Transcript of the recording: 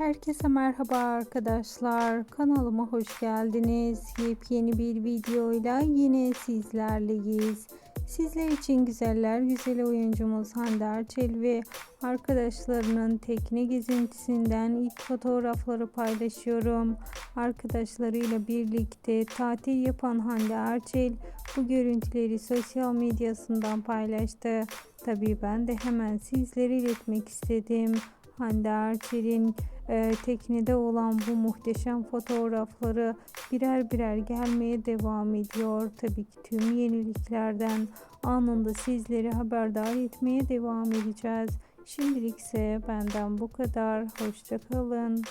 Herkese merhaba arkadaşlar. Kanalıma hoş geldiniz. Yepyeni bir videoyla yine sizlerleyiz. Sizler için güzeller güzel oyuncumuz Hande Erçel ve arkadaşlarının tekne gezintisinden ilk fotoğrafları paylaşıyorum. Arkadaşlarıyla birlikte tatil yapan Hande Erçel bu görüntüleri sosyal medyasından paylaştı. Tabii ben de hemen sizlere iletmek istedim. Hande Erçel'in e, teknede olan bu muhteşem fotoğrafları birer birer gelmeye devam ediyor. Tabii ki tüm yeniliklerden anında sizleri haberdar etmeye devam edeceğiz. Şimdilik ise benden bu kadar. Hoşçakalın.